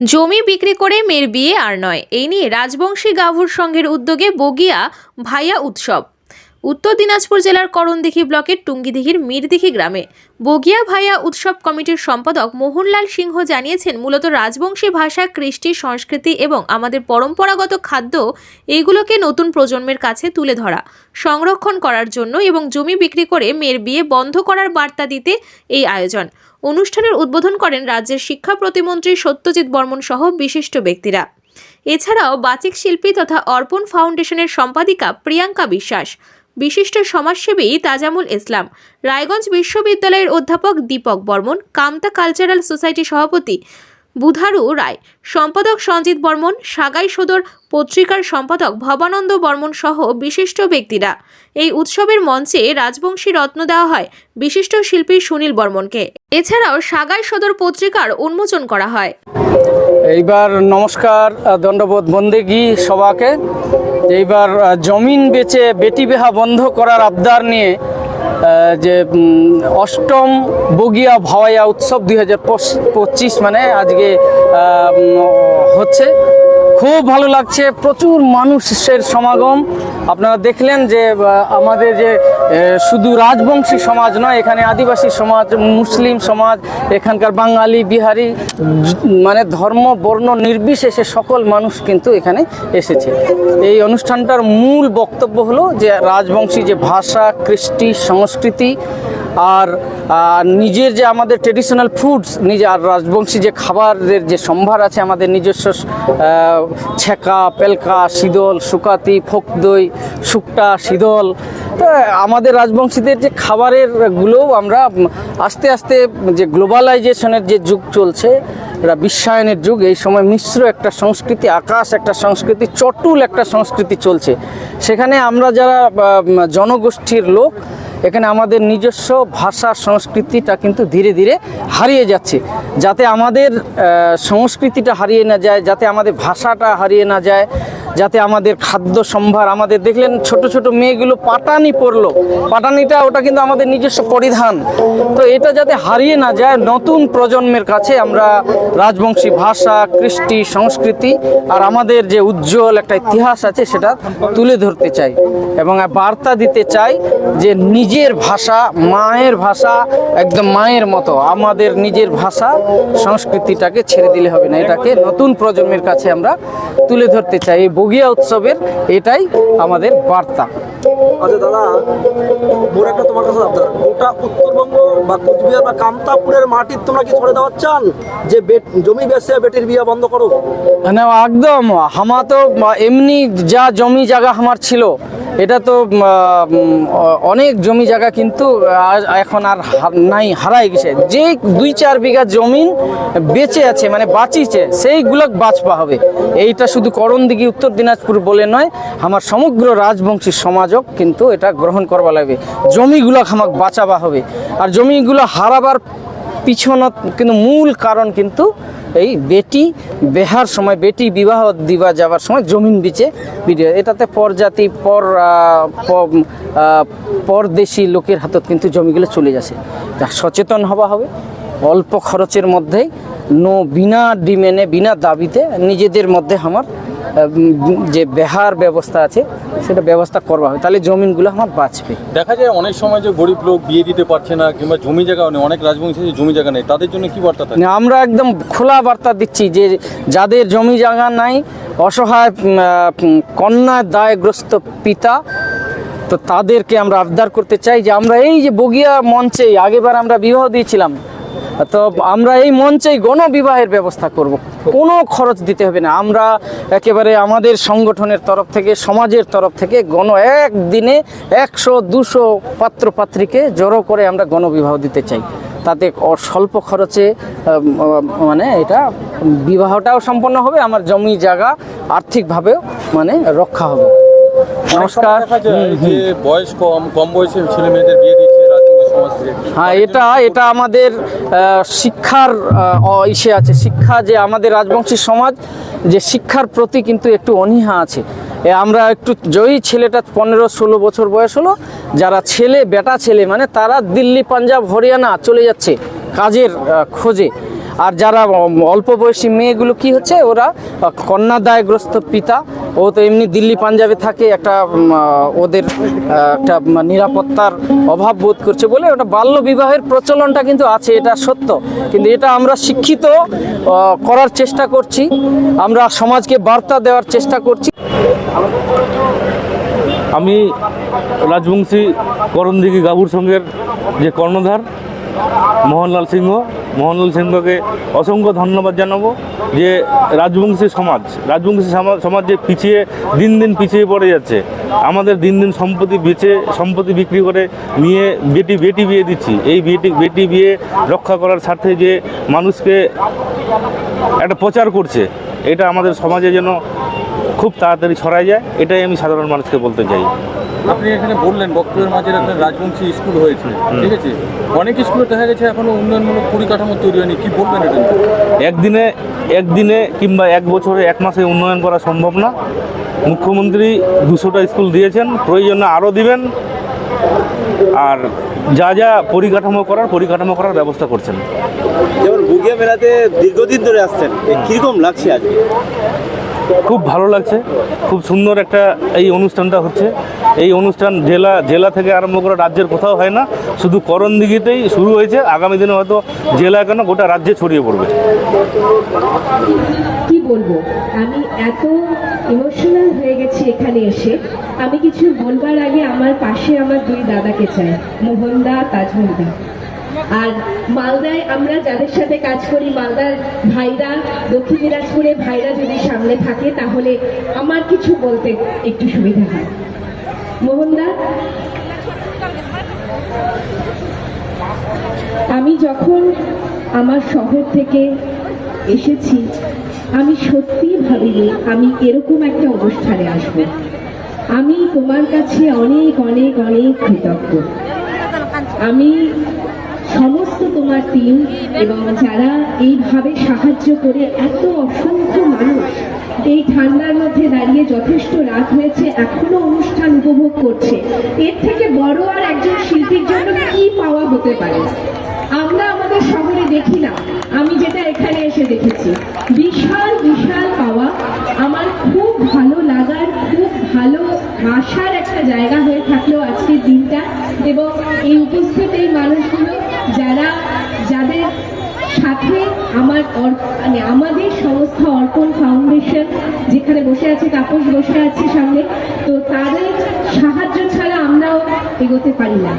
জমি বিক্রি করে মেয়ের বিয়ে আর নয়। এই নিয়ে রাজবংশী গাভুর সংঘের উদ্যোগে বগিয়া ভাইয়া উৎসব। উত্তর দিনাজপুর জেলার করণদিঘি ব্লকের টুঙ্গিদিঘির মিরদিঘি গ্রামে বগিয়া ভাইয়া উৎসব কমিটির সম্পাদক মোহনলাল সিংহ জানিয়েছেন, মূলত রাজবংশী ভাষা, কৃষ্টি, সংস্কৃতি এবং আমাদের পরম্পরাগত খাদ্য এইগুলোকে নতুন প্রজন্মের কাছে তুলে ধরা, সংরক্ষণ করার জন্য এবং জমি বিক্রি করে মেয়ের বিয়ে বন্ধ করার বার্তা দিতে এই আয়োজন। অনুষ্ঠানের উদ্বোধন করেন রাজ্যের শিক্ষা প্রতিমন্ত্রী সত্যজিৎ বর্মন সহ বিশিষ্ট ব্যক্তিরা। এছাড়াও বাচিক শিল্পী তথা অর্পণ ফাউন্ডেশনের সম্পাদিকা প্রিয়াঙ্কা বিশ্বাস। বিশিষ্ট সমাজসেবী তাজামুল ইসলাম, রায়গঞ্জ বিশ্ববিদ্যালয়ের অধ্যাপক দীপক বর্মন, কামতা কালচারাল সোসাইটি সভাপতি বুধারু রায়, সম্পাদক সঞ্জিত বর্মন, সাগাই সদর পত্রিকার সম্পাদক ভবানন্দ বর্মন সহ বিশিষ্ট ব্যক্তিরা। এই উৎসবের মঞ্চে রাজবংশী রত্ন দেওয়া হয় বিশিষ্ট শিল্পী সুনীল বর্মনকে। এছাড়াও সাগাই সদর পত্রিকার উন্মোচন করা হয়। এইবার নমস্কার দণ্ডবোধ বন্দেগি সবাকে এইবার জমিন বেচে বেটি বেহা বন্ধ করার আবদার নিয়ে যে অষ্টম বগিয়া ভাওয়াইয়া উৎসব দুই হাজার পঁচিশ মানে আজকে হচ্ছে। খুব ভালো লাগছে। প্রচুর মানুষের সমাগম। আপনারা দেখলেন যে আমাদের যে শুধু রাজবংশী সমাজ নয়, এখানে আদিবাসী সমাজ, মুসলিম সমাজ, এখানকার বাঙালি, বিহারি মানে ধর্ম, বর্ণ নির্বিশেষে সকল মানুষ কিন্তু এখানে এসেছে। এই অনুষ্ঠানটার মূল বক্তব্য হলো যে, রাজবংশী যে ভাষা, কৃষ্টি, সংস্কৃতি আর নিজের যে আমাদের ট্রেডিশনাল ফুডস নিজে আর রাজবংশী যে খাবারের যে সম্ভার আছে আমাদের নিজস্ব ছেকা, পেলকা, শীতল সুকাতি ফোক দই, শুকটা, শীতল, তো আমাদের রাজবংশীদের যে খাবারের গুলোও আমরা আস্তে আস্তে যে গ্লোবালাইজেশনের যে যুগ চলছে, এটা বিশ্বায়নের যুগ, এই সময় মিশ্র একটা সংস্কৃতি, আকাশ একটা সংস্কৃতি, চটুল একটা সংস্কৃতি চলছে। সেখানে আমরা যারা জনগোষ্ঠীর লোক এখানে আমাদের নিজস্ব ভাষা সংস্কৃতিটা কিন্তু ধীরে ধীরে হারিয়ে যাচ্ছে। যাতে আমাদের সংস্কৃতিটা হারিয়ে না যায়, যাতে আমাদের ভাষাটা হারিয়ে না যায় যাতে আমাদের খাদ্য সম্ভার আমাদের, দেখলেন ছোট ছোট মেয়েগুলো পাটানি পরলো। পাটানিটা ওটা কিন্তু আমাদের নিজস্ব পরিধান। তো এটা যাতে হারিয়ে না যায়, নতুন প্রজন্মের কাছে আমরা রাজবংশী ভাষা, কৃষ্টি, সংস্কৃতি আর আমাদের যে উজ্জ্বল একটা ইতিহাস আছে সেটা তুলে ধরতে চাই এবং বার্তা দিতে চাই যে নিজের ভাষা, মায়ের ভাষা একদম মায়ের মতো, আমাদের নিজের ভাষা, সংস্কৃতিটাকে ছেড়ে দিলে হবে না। এটাকে নতুন প্রজন্মের কাছে আমরা তুলে ধরতে চাই। এই বগিয়া উৎসবের এটাই আমাদের বার্তা। আচ্ছা দাদা, মোর একটা তোমার কাছে আবদার। গোটা উত্তরবঙ্গ বা কোচবিহার বা কামতাপুরের মাটির তোমরা কি ছড়ে দেওয়ার চান? যে জমি বেচে বেটির বিয়া বন্ধ করো? মানে একদম। হামা তো এমনি যা জমি জায়গা আমার ছিল, এটা তো অনেক জমি জায়গা কিন্তু এখন আর নাই, হারাই গেছে। যে দুই চার বিঘা জমিন বেঁচে আছে মানে বাঁচিছে সেইগুলো বাঁচবা হবে। এইটা শুধু করণদিঘি উত্তর দিনাজপুর বলে নয়, আমার সমগ্র রাজবংশী সমাজক কিন্তু এটা গ্রহণ করবা লাগবে। জমিগুলো আমাকে বাঁচাবা হবে। আর জমিগুলো হারাবার পিছনত কিন্তু মূল কারণ কিন্তু এই বেটি, বেহার সময়, বেটি বিবাহ দিবা যাওয়ার সময় জমিন বিচে বিডিও এটাতে পরজাতি, পর পরদেশি লোকের হাতত কিন্তু জমিগুলো চলে যাচ্ছে। সচেতন হওয়া হবে। অল্প খরচের মধ্যেই, নো বিনা ডিমেনে বিনা দাবিতে নিজেদের মধ্যে আমার যে বেহার ব্যবস্থা আছে সেটা ব্যবস্থা করবা হবে। তাহলে জমিনগুলো আমার বাঁচবে। দেখা যায় অনেক সময় যে গরিব লোক বিয়ে দিতে পারছে না কিংবা জমি জায়গা নেই অনেক রাজবংশী জমি জায়গা নেই তাদের জন্য কি বার্তা থাকে? আমরা একদম খোলা বার্তা দিচ্ছি যে যাদের জমি জায়গা নাই অসহায় কন্যা দায়গ্রস্ত পিতা তো তাদেরকে আমরা আবদার করতে চাই যে আমরা এই যে বগিয়া মঞ্চে আগেবার আমরা বিবাহ দিয়েছিলাম তো আমরা এই মঞ্চেই গণবিবাহের ব্যবস্থা করব। কোনো খরচ দিতে হবে না। আমরা একেবারে আমাদের সংগঠনের তরফ থেকে সমাজের তরফ থেকে গণ একদিনে একশো দুশো পাত্র পাত্রীকে জড়ো করে আমরা গণবিবাহ দিতে চাই। তাতে স্বল্প খরচে মানে এটা বিবাহটাও সম্পন্ন হবে আমার জমি জায়গা আর্থিকভাবেও মানে রক্ষা হবে। নমস্কার। যে বয়স কম কম বয়সে ছেলে মেয়েদের বিয়ে হ্যাঁ এটা এটা আমাদের শিক্ষার ইসে আছে। শিক্ষা যে আমাদের রাজবংশী সমাজ, যে শিক্ষার প্রতি কিন্তু একটু অনীহা আছে। আমরা একটু জয়ী ছেলেটা পনেরো ষোলো বছর বয়স হলো, যারা ছেলে, বেটা ছেলে মানে তারা দিল্লি, পাঞ্জাব, হরিয়ানা চলে যাচ্ছে কাজের খোঁজে। আর যারা অল্প বয়সী মেয়েগুলো কি হচ্ছে, ওরা কন্যাদায়গ্রস্ত পিতা ও তো এমনি দিল্লি পাঞ্জাবে থাকে, একটা ওদের একটা নিরাপত্তার অভাব বোধ করছে বলে ওটা বাল্য বিবাহের প্রচলনটা কিন্তু আছে, এটা সত্য। কিন্তু এটা আমরা শিক্ষিত করার চেষ্টা করছি, আমরা সমাজকে বার্তা দেওয়ার চেষ্টা করছি। আমি রাজবংশী করণদিঘি গাবুর সঙ্গের যে কর্ণধার, মোহনলাল সিংহ মোহনলাল সিংহকে অসংখ্য ধন্যবাদ জানাব যে রাজবংশী সমাজ রাজবংশী সমাজ যে পিছিয়ে, দিন দিন পিছিয়ে পড়ে যাচ্ছে, আমাদের দিন দিন সম্পত্তি বেচে, সম্পত্তি বিক্রি করে নিয়ে বেটি বেটি বিয়ে দিচ্ছি, এই বেটি বেটি বিয়ে রক্ষা করার স্বার্থে যে মানুষকে একটা প্রচার করছে, এটা আমাদের সমাজে যেন খুব তাড়াতাড়ি ছড়ায় যায় এটাই আমি সাধারণ মানুষকে বলতে চাই। আপনি এখানে বললেন বক্তব্যের মাঝে একটা রাজবংশী স্কুল হয়েছে ঠিক আছে? অনেক স্কুলে দেখা গেছে এখনও উন্নয়নমূলক পরিকাঠামো তৈরি হয়নি কি বলবেন এটা একদিনে একদিনে কিংবা এক বছরে এক মাসে উন্নয়ন করা সম্ভব না। মুখ্যমন্ত্রী দুশোটা স্কুল দিয়েছেন প্রয়োজনে আরও দিবেন আর যা যা পরিকাঠামো করার পরিকাঠামো করার ব্যবস্থা করছেন। যেমন বুগিয়া মেলাতে দীর্ঘদিন ধরে আসছেন কীরকম লাগছে আজকে? খুব ভালো লাগছে। খুব সুন্দর একটা এই অনুষ্ঠানটা হচ্ছে। এই অনুষ্ঠান জেলা জেলা থেকে আরম্ভ করে রাজ্যের কোথাও হয় না। শুধু করণদিঘিতেই শুরু হয়েছে। আগামী দিনে হয়তো জেলা কেন গোটা রাজ্যে ছড়িয়ে পড়বে। কি বলব? আমি এত ইমোশনাল হয়ে গেছি এখানে এসে। আমি কিছু বলবার আগে আমার পাশে আমার দুই দাদাকে চাই। মোহনদা তাজমলদা আর মালদায় আমরা যাদের সাথে কাজ করি, মালদার ভাইরা, দক্ষিণ দিনাজপুরে ভাইরা যদি সামনে থাকে, তাহলে আমার কিছু বলতে একটু সুবিধা হয়। মোহনদা? আমি যখন আমার শহর থেকে এসেছি, আমি সত্যিই ভাবিনি আমি এরকম একটা অনুষ্ঠানে আসব। আমি তোমার কাছে অনেক অনেক অনেক কৃতজ্ঞ। আমি সমস্ত তোমার টিম এবং যারা এইভাবে সাহায্য করে এত অসংখ্য মানুষ, এই ঠান্ডার মধ্যে দাঁড়িয়ে যথেষ্ট রাত হয়েছে, এখনও অনুষ্ঠান উপভোগ করছে। এর থেকে বড় আর একজন শিল্পীর জন্য কি পাওয়া হতে পারে? আমরা আমাদের শহরে দেখি না। আমি যেটা এখানে এসে দেখেছি। বিশাল বিশাল পাওয়া। আমার খুব ভালো লাগার, খুব ভালো আসার জায়গা হয়ে থাকল আজকের দিনটা এবং এই উপস্থিত এই মানুষগুলো যারা, যাদের সাথে আমার মানে আমাদের সংস্থা অর্পণ ফাউন্ডেশন যেখানে বসে আছে, তাপস বসে আছে সামনে, তো তাদের সাহায্য ছাড়া আমরাও এগোতে পারি না।